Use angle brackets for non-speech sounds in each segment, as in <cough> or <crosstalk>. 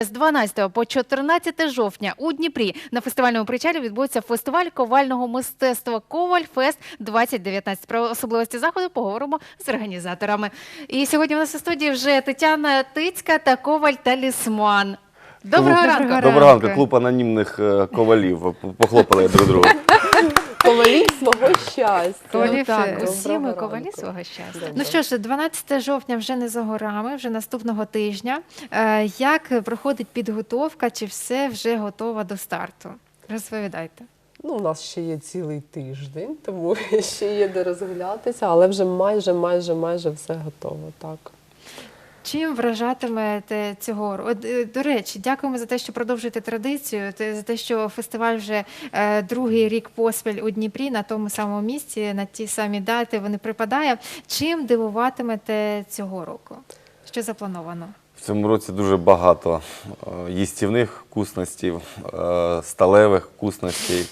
З 12 по 14 жовтня у Дніпрі на фестивальному причалі відбудеться фестиваль ковального мистецтва Коваль Фест 2019. Про особливості заходу поговоримо з організаторами. І сьогодні у нас у студії вже Тетяна Тицька та Коваль Талісман. Доброго ранку. Доброго ранку, клуб анонімних е, ковалів. Похлопали друг друга. <laughs> Ковалів свого щастя. Ковалів, Ну, так, е, усі ми ковалі ранку. свого щастя. Добре. Ну що ж, 12 жовтня вже не за горами, вже наступного тижня. Е, Як проходить підготовка? Чи все вже готово до старту? Розповідайте. Ну, у нас ще є цілий тиждень, тому <laughs> ще є де розглядатися, але вже майже, майже, майже все готово. Так. Чим вражатимете цього? От, е, До речі, дякуємо за те, що продовжуєте традицію, за те, що фестиваль вже е, другий рік поспіль у Дніпрі на тому самому місці, на ті самі дати вони припадає. Чим дивуватимете цього року? Що заплановано? В цьому році дуже багато е, їстівних вкусностей, сталевих вкусностей.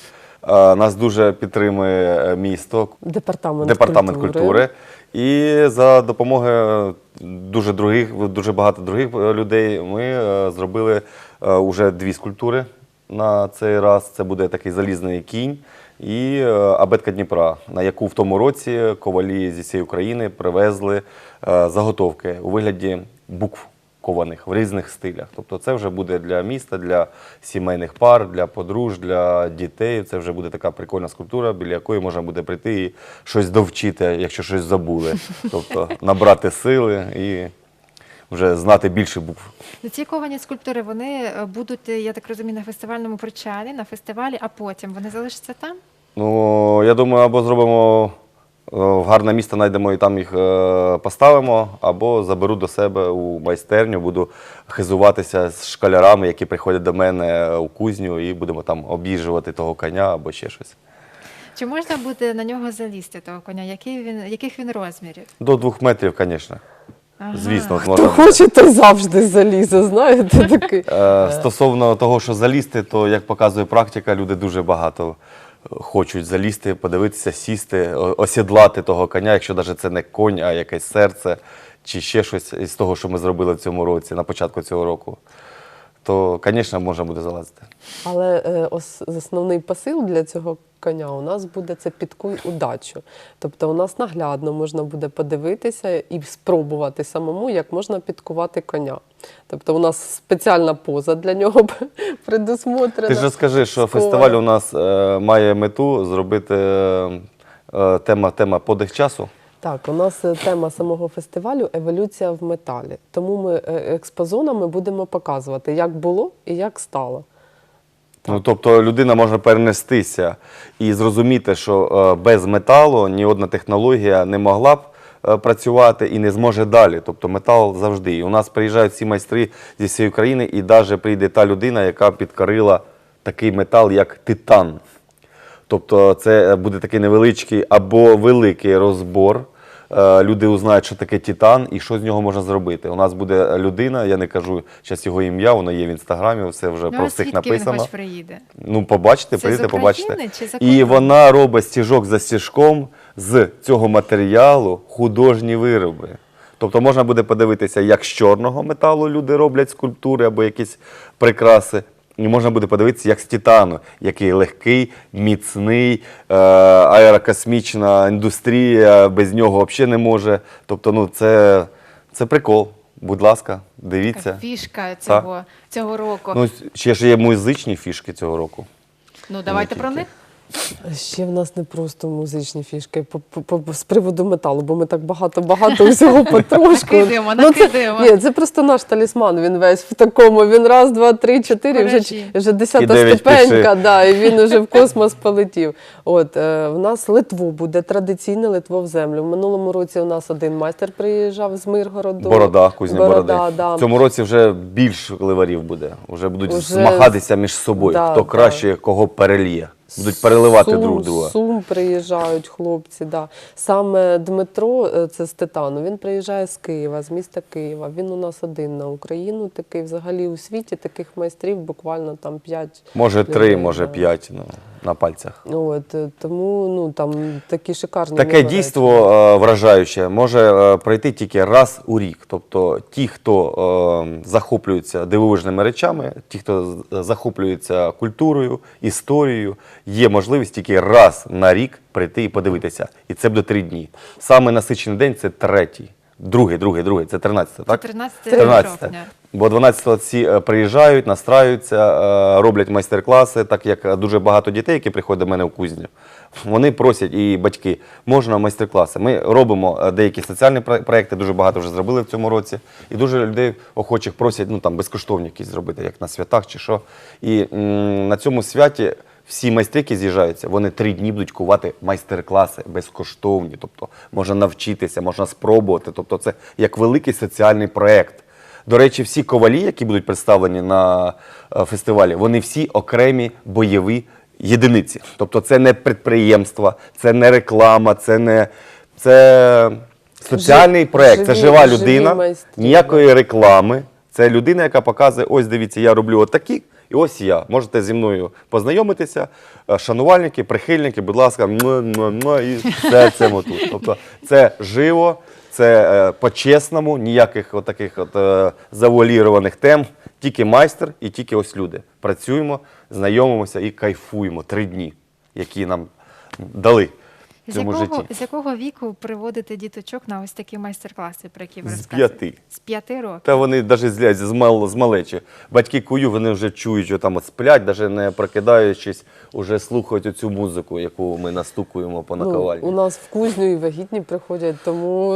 Е, Нас дуже підтримує е, місто, Департамент, департамент культури. І за допомогою дуже других, дуже багато других е, людей ми зробили вже дві скульптури на цей раз. Це буде такий залізний кінь і абетка Дніпра, на яку в тому році ковалі зі всієї України привезли заготовки у вигляді букв кованих в різних стилях. Тобто це вже буде для міста, для сімейних пар, для подруж, для дітей. Це вже буде така прикольна скульптура, біля якої можна буде прийти і щось довчити, якщо щось забули. <laughs> Тобто набрати сили і вже знати більше букв. Ці ковані скульптури вони е, будуть, е, я так розумію, на фестивальному причалі, на фестивалі, а потім вони залишаться там. Ну, я думаю, або зробимо в гарне місце, знайдемо і там їх е, поставимо, або заберу до себе у майстерню, буду хизуватися з школярами, які приходять до мене у кузню, і будемо там об'їжджувати того коня або ще щось. Чи можна буде на нього залізти того коня? Який він, яких він розмірів? До двох метрів, звісно. Ага. Звісно, Хто можна. хоче, той завжди залізе, знаєте, <laughs> такий. Е, Стосовно того, що залізти, то як показує практика, люди дуже багато е, хочуть залізти, подивитися, сісти, осідлати того коня, якщо навіть це не конь, а якесь серце чи ще щось із того, що ми зробили в цьому році, на початку цього року. То, звісно, можна буде залазити. Але е, ос- основний посил для цього коня у нас буде це підкуй удачу. Тобто у нас наглядно можна буде подивитися і спробувати самому, як можна підкувати коня. Тобто у нас спеціальна поза для нього <laughs> предусмотрена. Ти ж скажи, що Скоро. фестиваль у нас е, має мету зробити е, е, тема, тема подих часу. Так, у нас е, тема самого фестивалю еволюція в металі. Тому ми е, експозонами будемо показувати, як було і як стало. Ну, тобто людина може перенестися і зрозуміти, що е, без металу ні одна технологія не могла б працювати і не зможе далі. Тобто метал завжди. І у нас приїжджають всі майстри зі всієї країни, і навіть прийде та людина, яка підкорила такий метал, як титан. Тобто це буде такий невеличкий або великий розбор. Е, Люди узнають, що таке титан і що з нього можна зробити. У нас буде людина, я не кажу зараз його ім'я, воно є в інстаграмі, все вже Ну, про всіх звідки він написано. хоч приїде? Ну, побачите, Це з побачите. чи І вона робить стіжок за стіжком з цього матеріалу художні вироби. Тобто можна буде подивитися, як з чорного металу люди роблять скульптури або якісь прикраси. І можна буде подивитися, як з титану, який легкий, міцний, е, аерокосмічна індустрія без нього взагалі не може. Тобто, ну це, це прикол. Будь ласка, Така дивіться. фішка цього, цього року. Ну, ще ж є музичні фішки цього року. Ну, давайте про них. Ще в нас не просто музичні фішки по, по, по, з приводу металу, бо ми так багато-багато всього <laughs> потрошку. Накидаємо, Ну, це, ні, це просто наш талісман. Він весь в такому. Він раз, два, три, чотири, вже, вже десята ступенька, да, і він уже в космос полетів. От е, в нас Литво буде традиційне Литво в землю. В минулому році у нас один майстер приїжджав з Миргороду. Борода, кузня Борода, бороди. да. В цьому році вже більш ливарів буде. Вже будуть Уже змагатися між собою, да, хто да. краще кого перельє. Будуть переливати Сум, друг друга. Сум приїжджають хлопці. Да. Саме Дмитро, е, це з Титану, він приїжджає з Києва, з міста Києва. Він у нас один на Україну, такий взагалі у світі таких майстрів буквально там п'ять. Може три, може п'ять. Ну, на пальцях. От, е, тому ну, там такі шикарні Таке нові дійство е, вражаюче може е, пройти тільки раз у рік. Тобто ті, хто е, захоплюється дивовижними речами, ті, хто захоплюється культурою, історією, є можливість тільки раз на рік прийти і подивитися. І це буде три дні. Саме насичений день це третій. Другий, другий, другий, це 13, так? 13 13. жовтня. Бо 12 всі е, приїжджають, настраюються, е, роблять майстер-класи, так як дуже багато дітей, які приходять до мене в кузню. Вони просять і батьки, можна майстер-класи. Ми робимо е, деякі соціальні про- проекти, дуже багато вже зробили в цьому році. І дуже людей охочих просять ну, там, безкоштовні якісь зробити, як на святах чи що. І м, на цьому святі всі майстри, які з'їжджаються, вони три дні будуть кувати майстер-класи безкоштовні. Тобто можна навчитися, можна спробувати. Тобто це як великий соціальний проект. До речі, всі ковалі, які будуть представлені на е, фестивалі, вони всі окремі бойові єдиниці. Тобто це не підприємства, це не реклама, це не це соціальний проект, це жива людина, ніякої реклами. Це людина, яка показує, ось дивіться, я роблю отакі, і ось я. Можете зі мною познайомитися. Е, Шанувальники, прихильники, будь ласка, і все це тут. Тобто це живо, це е, по-чесному, ніяких таких от, е, завуалірованих тем. Тільки майстер і тільки ось люди. Працюємо, знайомимося і кайфуємо три дні, які нам дали З цьому якого, житті. з якого віку приводите діточок на ось такі майстер-класи, про які ви З розказуєте? п'яти. З п'яти років. Та вони навіть злять з, мал, з малечі. Батьки кую, вони вже чують, що там от сплять, навіть не прокидаючись, вже слухають оцю музику, яку ми настукуємо по Ну, наковальні. у нас в кузню і вагітні приходять, тому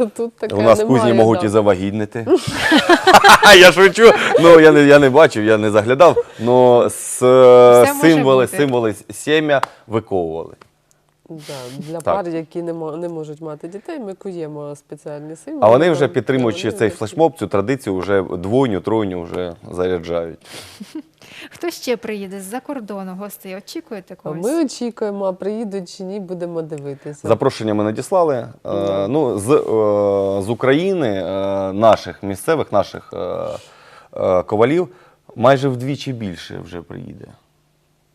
е, тут таке У нас в немає, кузні можуть да. і завагітнити. <laughs> <laughs> я шучу. Ну я не я не бачив, я не заглядав. Ну може символи, бути. символи сім'я виковували. Да, для Так. пар, які не, мо- не можуть мати дітей, ми куємо спеціальні символи. А вони вже там, підтримуючи вони цей флешмоб, цю традицію, вже двойню, тройню вже заряджають. <laughs> Хто ще приїде з-за кордону гостей? Очікуєте А когось? Ми очікуємо, а приїдуть чи ні, будемо дивитися. Запрошення ми надіслали. Е, Да. ну, з, е, з України, е, наших місцевих, наших е, е, ковалів, майже вдвічі більше вже приїде.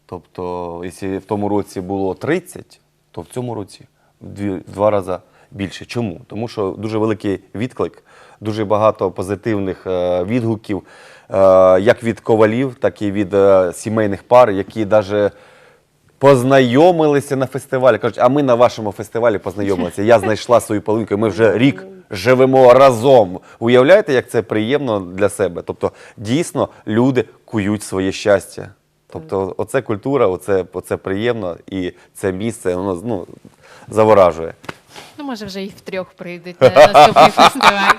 Тобто, якщо в тому році було 30, то в цьому році в дві, в два рази більше. Чому? Тому що дуже великий відклик, дуже багато позитивних е, відгуків, е, як від ковалів, так і від е, сімейних пар, які навіть познайомилися на фестивалі. Кажуть, а ми на вашому фестивалі познайомилися. Я знайшла свою половинку, ми вже рік живемо разом. Уявляєте, як це приємно для себе? Тобто, дійсно, люди кують своє щастя. Тобто, оце культура, оце, оце приємно, і це місце воно ну, заворажує. Ну, може, вже і втрьох прийдуть на наступний <laughs> фестиваль.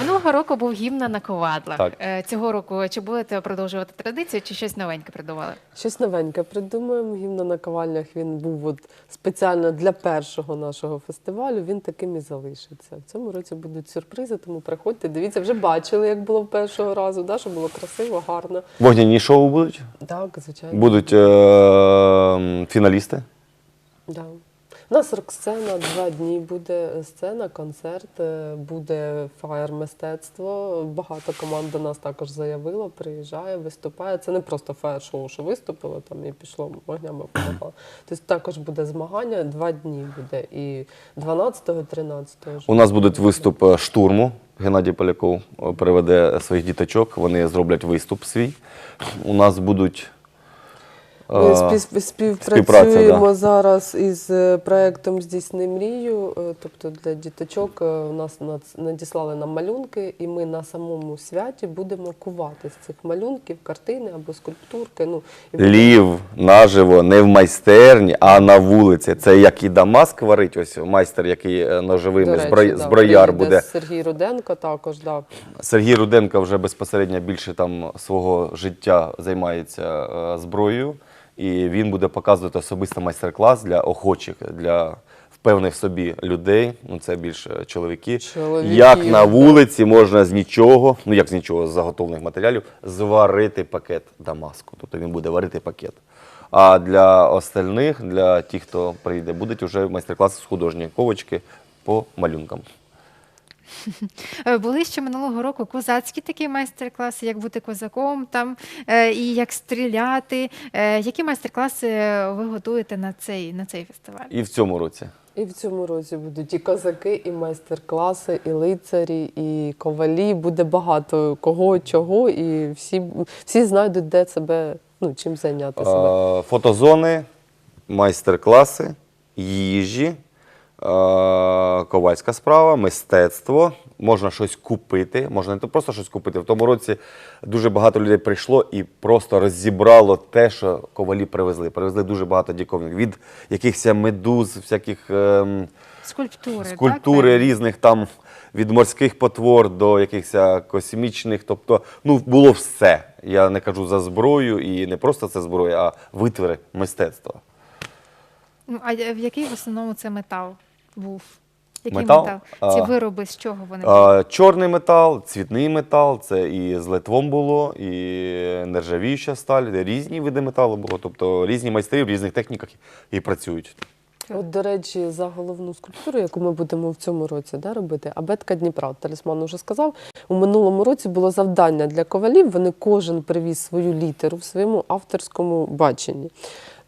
Минулого року був гімн на ковадлах. Так. Е, Цього року чи будете продовжувати традицію, чи щось новеньке придумали? Щось новеньке придумаємо. Гімн на наковальнях він був от спеціально для першого нашого фестивалю. Він таким і залишиться. В цьому році будуть сюрпризи, тому приходьте. Дивіться, вже бачили, як було першого разу, да, що було красиво, гарно. Вогняні шоу будуть, Так, звичайно. будуть е- фіналісти. Да. У нас рок-сцена два дні буде сцена, концерт, е, буде фаєр мистецтво. Багато команд до нас також заявило, приїжджає, виступає. Це не просто фаєр-шоу, що виступило там і пішло вогнями помагало. Тобто також буде змагання, два дні буде. І 12-го, і 13-го. У нас буде виступ е, штурму. Геннадій Поляков е, приведе своїх діточок, вони зроблять виступ свій. У нас будуть. Ми е, спів- співпрацюємо да. зараз із е, проектом Здійсни мрію. Е, Тобто для діточок у нас надіслали нам малюнки, і ми на самому святі будемо кувати з цих малюнків картини або скульптурки. Ну, і Лів наживо, не в майстерні, а на вулиці. Це як і Дамаск варить, ось майстер, який ножовими речі, зброй, да, зброяр буде. Сергій Руденко також, да. Сергій Руденко вже безпосередньо більше там свого життя займається зброєю, і він буде показувати особисто майстер-клас для охочих, для впевнених собі людей. Ну це більше чоловіки. Чоловіків, як на вулиці можна з нічого, ну як з нічого, з заготовлених матеріалів, зварити пакет Дамаску. Тобто він буде варити пакет. А для остальних, для тих, хто прийде, будуть вже майстер-класи з художньої ковочки по малюнкам. Е, Були ще минулого року козацькі такі майстер-класи, як бути козаком там е, і як стріляти. Е, Які майстер-класи ви готуєте на цей, на цей фестиваль? І в цьому році. І в цьому році будуть і козаки, і майстер-класи, і лицарі, і ковалі. Буде багато кого, чого, і всі, всі знайдуть, де себе, ну, чим зайняти себе. Фотозони, майстер-класи, їжі, ковальська справа, мистецтво. Можна щось купити, можна не то просто щось купити. В тому році дуже багато людей прийшло і просто роззібрало те, що ковалі привезли. Привезли дуже багато діковних. Від якихось медуз, всяких ем, Скульптури. скульптури так? різних там від морських потвор до якихось космічних. Тобто, ну було все. Я не кажу за зброю, і не просто це зброя, а витвори мистецтва. Ну, А в який в основному це метал був? Який Метал? метал? Ці А, вироби з чого вони були? А, чорний метал, цвітний метал, це і з литвом було, і нержавіюча сталь, різні види металу було. Тобто різні майстри в різних техніках і працюють. От, до речі, за головну скульптуру, яку ми будемо в цьому році да, робити, абетка Дніпра. Талісман вже сказав. У минулому році було завдання для ковалів. Вони кожен привіз свою літеру в своєму авторському баченні.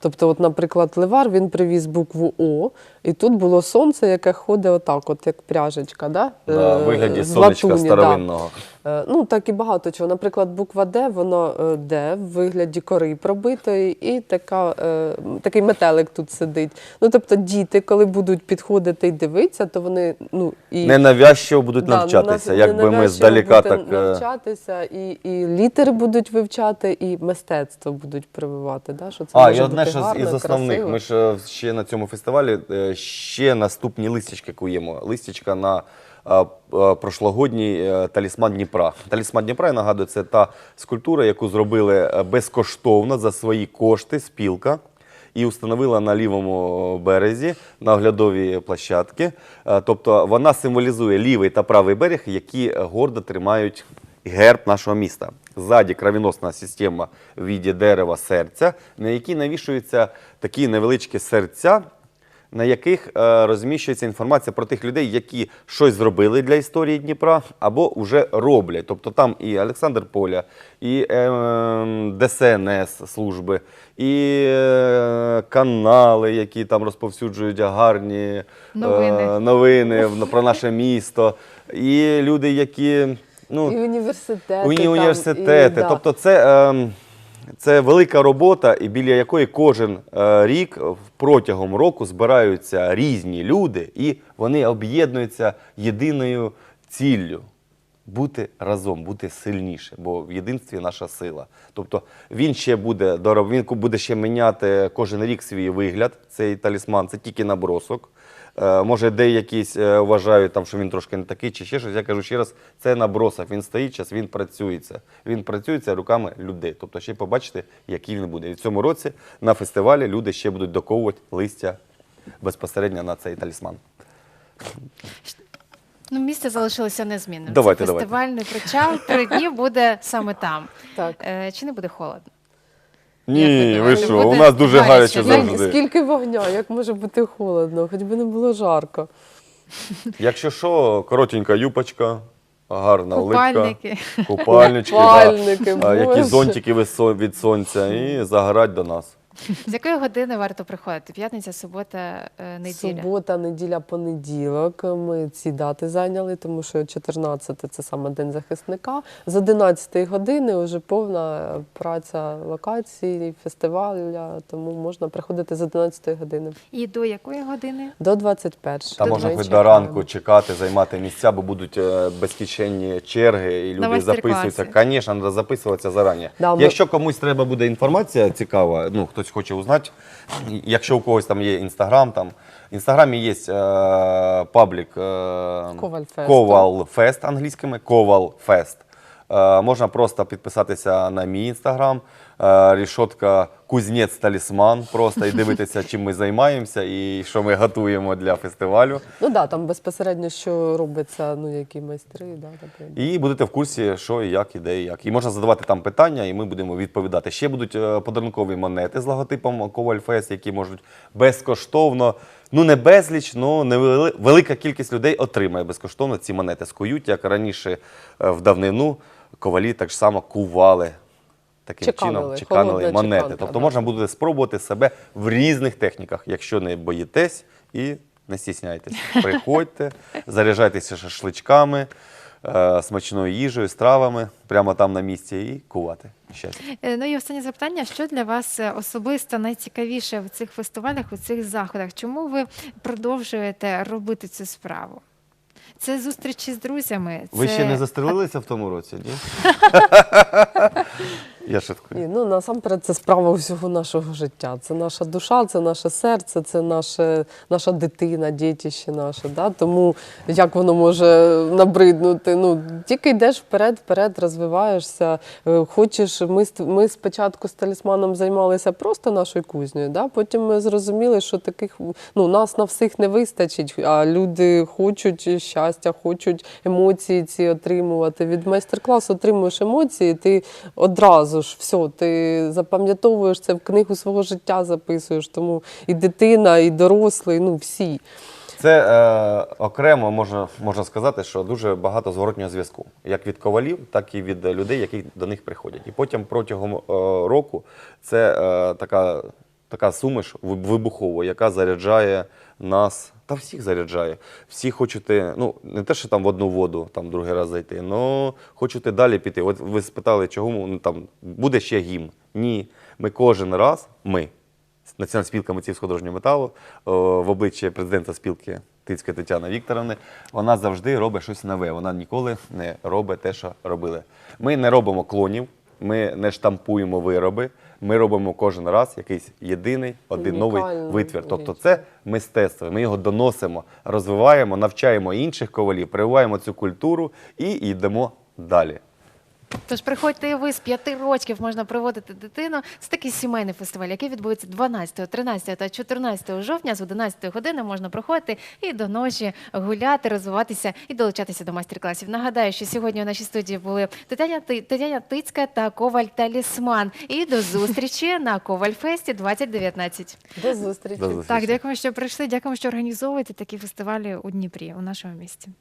Тобто, от, наприклад, Левар він привіз букву О, і тут було сонце, яке ходить отак, от як пряжечка, да? На Е, вигляді з сонечка латуні, да. старовинного. Е, Ну, так і багато чого. Наприклад, буква Д, воно е, Д в вигляді кори пробитої, і така, е, такий метелик тут сидить. Ну, тобто, діти, коли будуть підходити і дивитися, то вони ну і Ненавязчиво будуть Да, навчатися, нав- якби ми здаліка так. навчатися, і, і літери будуть вивчати, і мистецтво будуть прививати. Да? Що це А, може і одне що гарно, із основних. красиво. Ми ж ще на цьому фестивалі ще наступні листячки куємо. Листячка на прошлогодній е, талісман Дніпра. Талісман Дніпра, я нагадую, це та скульптура, яку зробили е, безкоштовно за свої кошти, спілка. І установила на лівому березі на оглядовій площадки. Е, Тобто вона символізує лівий та правий берег, які гордо тримають герб нашого міста. Ззаді кровіносна система в віді дерева серця, на якій навішуються такі невеличкі серця, на яких е, розміщується інформація про тих людей, які щось зробили для історії Дніпра або вже роблять. Тобто там і Олександр Поля, і е, ДСНС служби, і е, канали, які там розповсюджують гарні Новини. е, новини <laughs> про наше місто, і люди, які. Ну, І університети. Уні- там, і. Тобто, це, ем, це велика робота, і біля якої кожен е, рік протягом року збираються різні люди, і вони об'єднуються єдиною ціллю. Бути разом, бути сильніше, бо в єдинстві наша сила. Тобто він ще буде він буде ще міняти кожен рік свій вигляд. Цей талісман це тільки набросок. Е, може, деякісь е, вважають, там, що він трошки не такий чи ще щось. Я кажу ще раз, це набросок. Він стоїть час, він працюється. Він працюється руками людей. Тобто ще побачите, який він буде. І в цьому році на фестивалі люди ще будуть доковувати листя безпосередньо на цей талісман. Ну, місце залишилося незмінним. Давайте, Це давайте. фестивальний причал. Три дні буде саме там. Так. Е, чи не буде холодно? Ні, ви що? У нас дуже гаряче, завжди. Скільки вогня, як може бути холодно, хоч би не було жарко. Якщо що, коротенька юпочка, гарна Купальники. улипка, купальнички, Купальники, да, а, які Боже. зонтики від сонця, і загорать до нас. З якої години варто приходити? П'ятниця, субота, е, неділя. Субота, неділя, понеділок. Ми ці дати зайняли, тому що 14 це саме День захисника. З 11 години вже повна праця локації, фестиваля, тому можна приходити з 11 години І до якої години? до 21. Там До можна хоч до ранку чекати, займати місця, бо будуть е, безкінченні черги, і люди записуються. Звісно, треба записуватися зарані. Да, Якщо комусь треба буде інформація цікава, ну хтось хоче узнати, якщо у когось там є інстаграм, там в інстаграмі є е, паблік е. Ковалфест англійськими, Ковалфест. Е, можна просто підписатися на мій інстаграм, е, рішотка кузнець талісман просто і дивитися, чим ми займаємося і що ми готуємо для фестивалю. Ну так, да, там безпосередньо що робиться, ну які майстри, да, наприклад. І будете в курсі, що і як, і де, і як. І можна задавати там питання, і ми будемо відповідати. Ще будуть е, подарункові монети з логотипом Коваль Фест, які можуть безкоштовно, ну не безліч, ну невели- велика кількість людей отримає безкоштовно ці монети. Скують, як раніше е, в давнину ковалі так само кували. Таким Чеканили, чином чеканили монети. чеканка, тобто да. можна буде спробувати себе в різних техніках, якщо не боїтесь і не стісняйтесь. <laughs> Приходьте, заряджайтеся шашличками, е, смачною їжею, стравами прямо там на місці і кувати. Щастя. Е, Ну і останнє запитання: що для вас е, особисто найцікавіше в цих фестивалях, у цих заходах? Чому ви продовжуєте робити цю справу? Це зустрічі з друзями. Це... Ви ще не застрелилися в тому році, ні? <laughs> Я шуткую. Ні, ну насамперед це справа усього нашого життя. Це наша душа, це наше серце, це наше, наша дитина, дітище наше. Да? Тому як воно може набриднути? Ну тільки йдеш вперед, вперед, розвиваєшся. Е, Хочеш, ми, ми спочатку з талісманом займалися просто нашою кузнею. Да? Потім ми зрозуміли, що таких ну нас на всіх не вистачить, а люди хочуть щастя, хочуть емоції ці отримувати. Від майстер-класу отримуєш емоції, ти одразу ж все, ти запам'ятовуєш це в книгу свого життя, записуєш. Тому і дитина, і дорослий, ну всі. Це е, окремо можна, можна сказати, що дуже багато зворотнього зв'язку, як від ковалів, так і від людей, які до них приходять. І потім протягом е, року це е, така, така суміш вибухова, яка заряджає нас. Та всіх заряджає. Всі хочете, ну не те, що там в одну воду там другий раз зайти, але хочете далі піти. От ви спитали, чого ну, там буде ще гімн? Ні. Ми кожен раз, ми, Національна спілка митців художнього металу о, в обличчі президента спілки Тицької Тетяни Вікторовни, вона завжди робить щось нове. Вона ніколи не робить те, що робили. Ми не робимо клонів, ми не штампуємо вироби. Ми робимо кожен раз якийсь єдиний, один новий Унікальну витвір. Тобто це мистецтво. Ми його доносимо, розвиваємо, навчаємо інших ковалів, прививаємо цю культуру і йдемо далі. Тож приходьте і ви з п'яти років можна приводити дитину. Це такий сімейний фестиваль, який відбудеться 12, 13 та 14 жовтня з 11 години можна приходити і до ночі гуляти, розвиватися і долучатися до майстер-класів. Нагадаю, що сьогодні у нашій студії були Тетяна, Тетяна Тицька та Коваль Талісман. І до зустрічі <laughs> на Ковальфесті 2019. До зустрічі. До зустрічі. Так, дякуємо, що прийшли. Дякуємо, що організовуєте такі фестивалі у Дніпрі, у нашому місті.